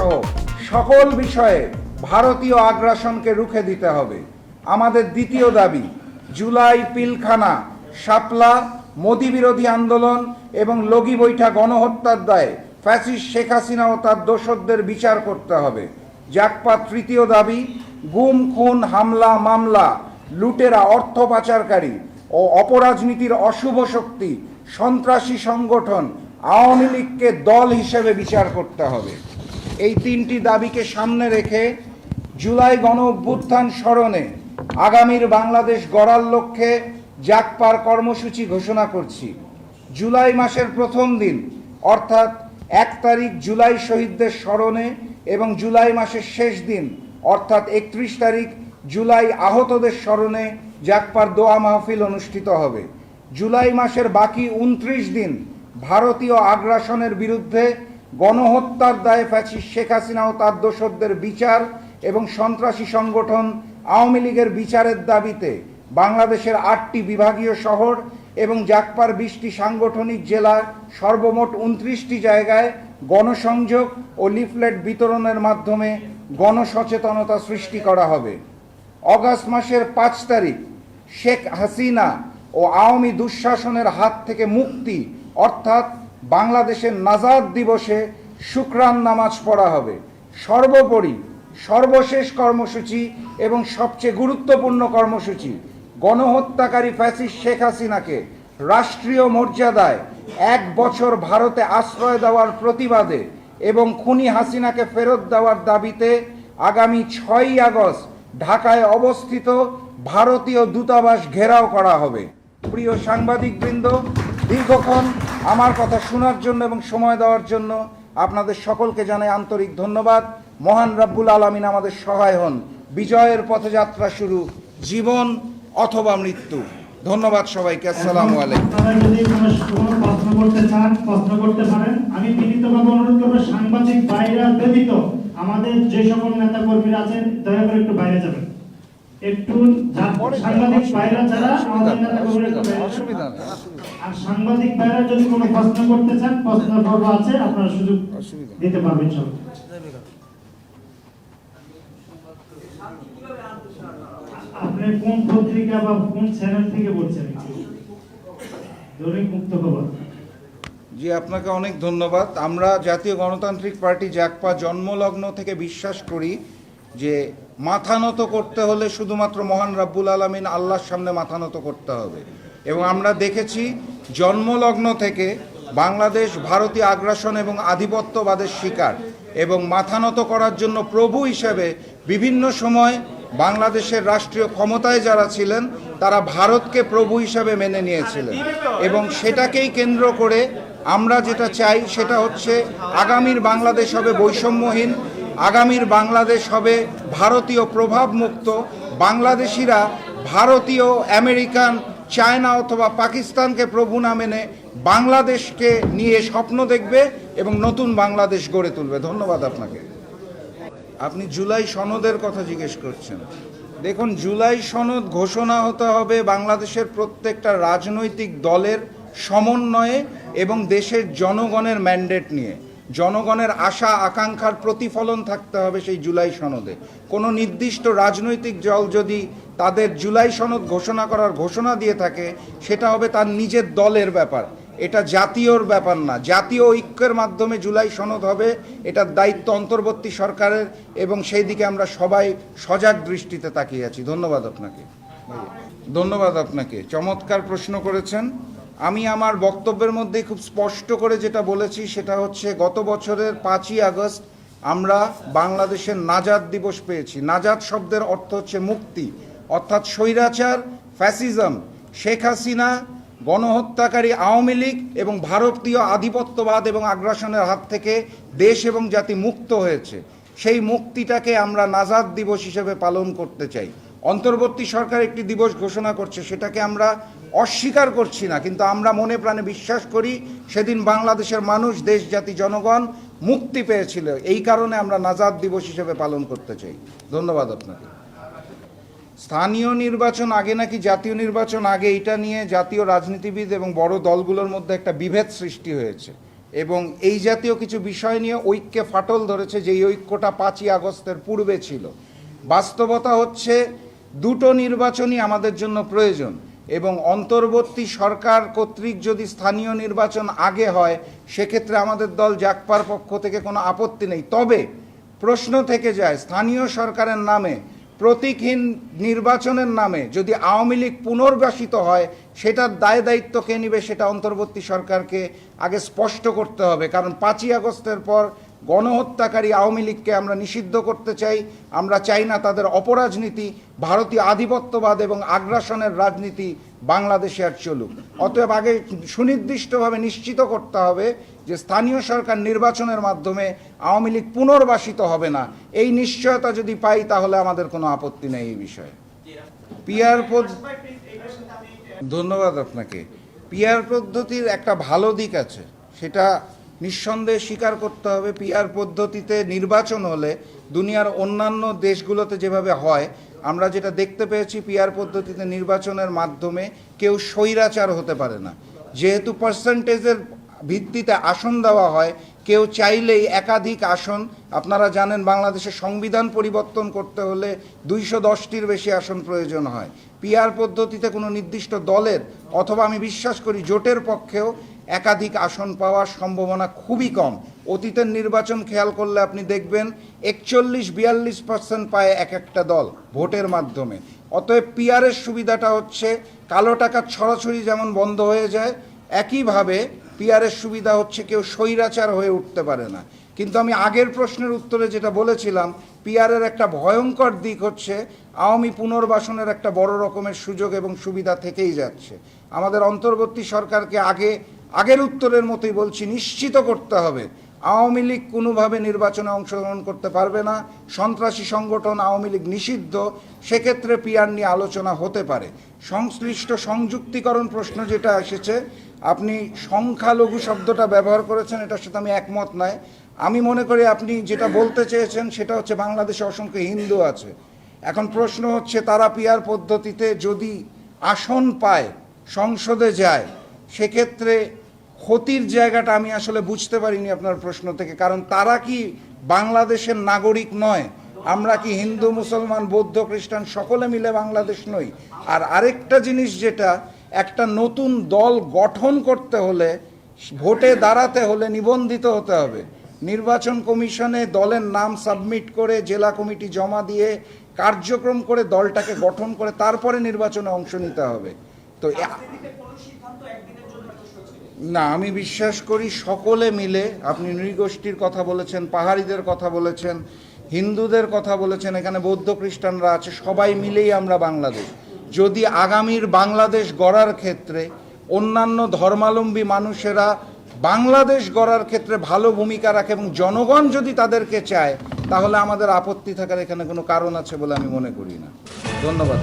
সহ সকল বিষয়ে ভারতীয় আগ্রাসনকে রুখে দিতে হবে। আমাদের দ্বিতীয় দাবি, জুলাই পিলখানা, শাপলা, মোদি বিরোধী আন্দোলন এবং লগি বৈঠা গণহত্যার দায়ে ফ্যাসিস শেখ হাসিনা ও তার দোসরদের বিচার করতে হবে। জাকপাত তৃতীয় দাবি, গুম, খুন, হামলা, মামলা, লুটেরা অর্থ পাচারকারী ও অপরাজনীতির অশুভ শক্তি সন্ত্রাসী সংগঠন আওয়ামী লীগকে দল হিসেবে বিচার করতে হবে। এই তিনটি দাবিকে সামনে রেখে জুলাই গণ অভ্যুত্থান স্মরণে আগামীর বাংলাদেশ গড়ার লক্ষ্যে জাকপার কর্মসূচি ঘোষণা করছি। জুলাই মাসের প্রথম দিন, অর্থাৎ এক তারিখ জুলাই শহীদদের স্মরণে এবং জুলাই মাসের শেষ দিন, অর্থাৎ একত্রিশ তারিখ জুলাই আহতদের স্মরণে জাকপার দোয়া মাহফিল অনুষ্ঠিত হবে। জুলাই মাসের বাকি উনত্রিশ দিন ভারতীয় আগ্রাসনের বিরুদ্ধে গণহত্যার দায়ে ফ্যাসিস্ট শেখ হাসিনা ও তার দোসরদের বিচার এবং সন্ত্রাসী সংগঠন আওয়ামী লীগের বিচারের দাবিতে বাংলাদেশের আটটি বিভাগীয় শহর এবং জাকপার বিশটি সাংগঠনিক জেলা সর্বমোট উনত্রিশটি জায়গায় গণসংযোগ ও লিফলেট বিতরণের মাধ্যমে গণসচেতনতা সৃষ্টি করা হবে। অগাস্ট মাসের পাঁচ তারিখ শেখ হাসিনা ও আওয়ামী দুঃশাসনের হাত থেকে মুক্তি, অর্থাৎ বাংলাদেশের নাজাদ দিবসে শুক্রান নামাজ পড়া হবে। সর্বোপরি সর্বশেষ কর্মসূচি এবং সবচেয়ে গুরুত্বপূর্ণ কর্মসূচি, গণহত্যাকারী ফ্যাসিস্ট শেখ হাসিনাকে রাষ্ট্রীয় মর্যাদায় এক বছর ভারতে আশ্রয় দেওয়ার প্রতিবাদে এবং খুনি হাসিনাকে ফেরত দেওয়ার দাবিতে আগামী ছয়ই আগস্ট ঢাকায় অবস্থিত ভারতীয় দূতাবাস ঘেরাও করা হবে। প্রিয় সাংবাদিকবৃন্দ, দীর্ঘক্ষণ আমার কথা শোনার জন্য এবং সময় দেওয়ার জন্য আপনাদের সকলকে জানাই আন্তরিক ধন্যবাদ। মহান রাব্বুল আলমিন আমাদের সহায় হন। বিজয়ের পথযাত্রা শুরু। জীবন অথবা মৃত্যু। ধন্যবাদ সবাইকে। আসসালামু আলাইকুম। যদি কোনো কোনো প্রশ্ন করতে চান প্রশ্ন করতে পারেন। আমি বিনীতভাবে অনুরোধ করব সাংবাদিক বাইরে ব্যতীত আমাদের যে সকল নেতা কর্মীরা আছেন দয়া করে একটু বাইরে যাবেন। একটু সাংবাদিক বাইরে যারা আমাদের নেতা কর্মীরা একটু যাবেন। আর সাংবাদিক বাইরে যদি কোনো প্রশ্ন করতে চান প্রশ্ন পর্ব আছে আপনারা সুযোগ দিতে পারবেন সব আপনি কোন পত্রিকা বা কোন চ্যানেল থেকে বলছেন দৈনিক মুক্ত খবর। জি আপনাকে অনেক ধন্যবাদ। আমরা জাতীয় গণতান্ত্রিক পার্টি জাকপা জন্মলগ্ন থেকে বিশ্বাস করি যে মাথা নত করতে হলে শুধুমাত্র মহান রাব্বুল আলমিন আল্লাহর সামনে মাথা নত করতে হবে। এবং আমরা দেখেছি জন্মলগ্ন থেকে বাংলাদেশ ভারতীয় আগ্রাসন এবং আধিপত্যবাদের শিকার এবং মাথা নত করার জন্য প্রভু হিসেবে বিভিন্ন সময় বাংলাদেশের রাষ্ট্রীয় ক্ষমতায় যারা ছিলেন, তারা ভারতকে প্রভু হিসাবে মেনে নিয়েছিলেন। এবং সেটাকেই কেন্দ্র করে আমরা যেটা চাই, সেটা হচ্ছে আগামীর বাংলাদেশ হবে বৈষম্যহীন, আগামীর বাংলাদেশ হবে ভারতীয় প্রভাবমুক্ত, বাংলাদেশিরা ভারতীয়, আমেরিকান চায়না অথবা পাকিস্তানকে প্রভু না মেনে বাংলাদেশকে নিয়ে স্বপ্ন দেখবে এবং নতুন বাংলাদেশ গড়ে তুলবে। ধন্যবাদ আপনাকে। আপনি জুলাই সনদের কথা জিজ্ঞেস করছেন। দেখুন, জুলাই সনদ ঘোষণা হতে হবে বাংলাদেশের প্রত্যেকটা রাজনৈতিক দলের সমন্বয়ে এবং দেশের জনগণের ম্যান্ডেট নিয়ে। জনগণের আশা, আকাঙ্ক্ষার প্রতিফলন থাকতে হবে সেই জুলাই সনদে। কোনো নির্দিষ্ট রাজনৈতিক দল যদি তাদের জুলাই সনদ ঘোষণা করার ঘোষণা দিয়ে থাকে, সেটা হবে তার নিজের দলের ব্যাপার। এটা জাতীয়র ব্যাপার না। জাতীয় ঐক্যের মাধ্যমে জুলাই সনদ হবে, এটার দায়িত্ব অন্তর্বর্তী সরকারের এবং সেই দিকে আমরা সবাই সজাগ দৃষ্টিতে তাকিয়ে আছি। ধন্যবাদ আপনাকে। ধন্যবাদ আপনাকে। চমৎকার প্রশ্ন করেছেন। আমি আমার বক্তব্যের মধ্যে খুব স্পষ্ট করে যেটা বলেছি, সেটা হচ্ছে গত বছরের পাঁচই আগস্ট আমরা বাংলাদেশের নাজাদ দিবস পেয়েছি। নাজাদ শব্দের অর্থ হচ্ছে মুক্তি। অর্থাৎ স্বৈরাচার, ফ্যাসিজম, শেখ হাসিনা, গণহত্যাকারী আওয়ামী লীগ এবং ভারতীয় আধিপত্যবাদ এবং আগ্রাসনের হাত থেকে দেশ এবং জাতি মুক্ত হয়েছে। সেই মুক্তিটাকে আমরা নাজাদ দিবস হিসেবে পালন করতে চাই। অন্তর্বর্তী সরকার একটি দিবস ঘোষণা করছে, সেটাকে আমরা অস্বীকার করছি না, কিন্তু আমরা মনে প্রাণে বিশ্বাস করি সেদিন বাংলাদেশের মানুষ, দেশ, জাতি, জনগণ মুক্তি পেয়েছিল। এই কারণে আমরা নাজাদ দিবস হিসেবে পালন করতে চাই। ধন্যবাদ আপনাকে। স্থানীয় নির্বাচন আগে নাকি জাতীয় নির্বাচন আগে? এটা নিয়ে জাতীয় রাজনীতিবিদ এবং বড় দলগুলোর মধ্যে একটা বিভেদ সৃষ্টি হয়েছে। এবং এই জাতীয় কিছু বিষয় নিয়ে ঐক্যে ফাটল ধরেছে যেই ঐক্যটা পাঁচই আগস্টের পূর্বে ছিল। বাস্তবতা হচ্ছে দুটো নির্বাচনই আমাদের জন্য প্রয়োজন এবং অন্তর্বর্তী সরকার কর্তৃক যদি স্থানীয় নির্বাচন আগে হয়, সেক্ষেত্রে আমাদের দল জাকপার পক্ষ থেকে কোনো আপত্তি নেই। তবে প্রশ্ন থেকে যায়, স্থানীয় সরকারের নামে প্রতীকহীন নির্বাচনের নামে যদি আওয়ামী লীগ পুনর্বাসিত হয়, সেটার দায় দায়িত্ব কে নিবে সেটা অন্তর্বর্তী সরকারকে আগে স্পষ্ট করতে হবে। কারণ পাঁচই আগস্টের পর গণহত্যাকারী আওয়ামী লীগকে আমরা নিষিদ্ধ করতে চাই। আমরা চাই না তাদের অপরাজনীতি, ভারতীয় আধিপত্যবাদ এবং আগ্রাসনের রাজনীতি বাংলাদেশে আর চলুক। অতএব আগে সুনির্দিষ্টভাবে নিশ্চিত করতে হবে যে স্থানীয় সরকার নির্বাচনের মাধ্যমে আওয়ামী লীগ পুনর্বাসিত হবে না। এই নিশ্চয়তা যদি পাই, তাহলে আমাদের কোনো আপত্তি নেই এই বিষয়ে। পিয়ার ধন্যবাদ আপনাকে। পিয়ার পদ্ধতির একটা ভালো দিক আছে। সেটা নিঃসন্দেহে স্বীকার করতে হবে। পিয়ার পদ্ধতিতে নির্বাচন হলে দুনিয়ার অন্যান্য দেশগুলোতে যেভাবে হয় আমরা যেটা দেখতে পেয়েছি পিয়ার পদ্ধতিতে নির্বাচনের মাধ্যমে, কেউ স্বৈরাচার হতে পারে না। যেহেতু পার্সেন্টেজের ভিত্তিতে আসন দেওয়া হয়, কেউ চাইলেই একাধিক আসন, আপনারা জানেন বাংলাদেশের সংবিধান পরিবর্তন করতে হলে দুইশো দশটির বেশি আসন প্রয়োজন হয়। পিআর পদ্ধতিতে কোনো নির্দিষ্ট দলের, অথবা আমি বিশ্বাস করি জোটের পক্ষেও একাধিক আসন পাওয়ার সম্ভাবনা খুবই কম। অতীতের নির্বাচন খেয়াল করলে আপনি দেখবেন একচল্লিশ, বিয়াল্লিশ পার্সেন্ট পায় এক একটা দল ভোটের মাধ্যমে। অতএব পিআরের সুবিধাটা হচ্ছে কালো টাকার ছড়াছড়ি যেমন বন্ধ হয়ে যায়, একইভাবে পিআরের সুবিধা হচ্ছে কেউ স্বৈরাচার হয়ে উঠতে পারে না। কিন্তু আমি আগের প্রশ্নের উত্তরে যেটা বলেছিলাম পিআরের একটা ভয়ঙ্কর দিক হচ্ছে আওয়ামী পুনর্বাসনের একটা বড় রকমের সুযোগ এবং সুবিধা থেকেই যাচ্ছে। আমাদের অন্তর্বর্তী সরকারকে আগে আগের উত্তরের মতোই বলছি, নিশ্চিত করতে হবে। আওয়ামী লীগ কোনোভাবে নির্বাচনে অংশগ্রহণ করতে পারবে না। সন্ত্রাসী সংগঠন আওয়ামী লীগ নিষিদ্ধ। সেক্ষেত্রে পিয়ার নিয়ে আলোচনা হতে পারে। সংশ্লিষ্ট সংযুক্তিকরণ প্রশ্ন যেটা এসেছে, আপনি সংখ্যালঘু শব্দটা ব্যবহার করেছেন, এটার সাথে আমি একমত নয়। আমি মনে করি আপনি যেটা বলতে চেয়েছেন, সেটা হচ্ছে বাংলাদেশে অসংখ্য হিন্দু আছে। এখন প্রশ্ন হচ্ছে, তারা পিয়ার পদ্ধতিতে যদি আসন পায়, সংসদে যায়, সেক্ষেত্রে ক্ষতির জায়গাটা আমি আসলে বুঝতে পারিনি আপনার প্রশ্ন থেকে। কারণ তারা কি বাংলাদেশের নাগরিক নয়? আমরা কি হিন্দু, মুসলমান, বৌদ্ধ, খ্রিস্টান সকলে মিলে বাংলাদেশ নই? আর আরেকটা জিনিস যেটা, একটা নতুন দল গঠন করতে হলে, ভোটে দাঁড়াতে হলে নিবন্ধিত হতে হবে। নির্বাচন কমিশনে দলের নাম সাবমিট করে জেলা কমিটি জমা দিয়ে কার্যক্রম করে দলটাকে গঠন করে তারপরে নির্বাচনে অংশ নিতে হবে। তো না, আমি বিশ্বাস করি সকলে মিলে, আপনি নৃগোষ্ঠীর কথা বলেছেন, পাহাড়িদের কথা বলেছেন, হিন্দুদের কথা বলেছেন, এখানে বৌদ্ধ খ্রিস্টানরা আছে, সবাই মিলেই আমরা বাংলাদেশ। যদি আগামীর বাংলাদেশ গড়ার ক্ষেত্রে অন্যান্য ধর্মাবলম্বী মানুষেরা বাংলাদেশ গড়ার ক্ষেত্রে ভালো ভূমিকা রাখে এবং জনগণ যদি তাদেরকে চায়, তাহলে আমাদের আপত্তি থাকার এখানে কোনো কারণ আছে বলে আমি মনে করি না। ধন্যবাদ।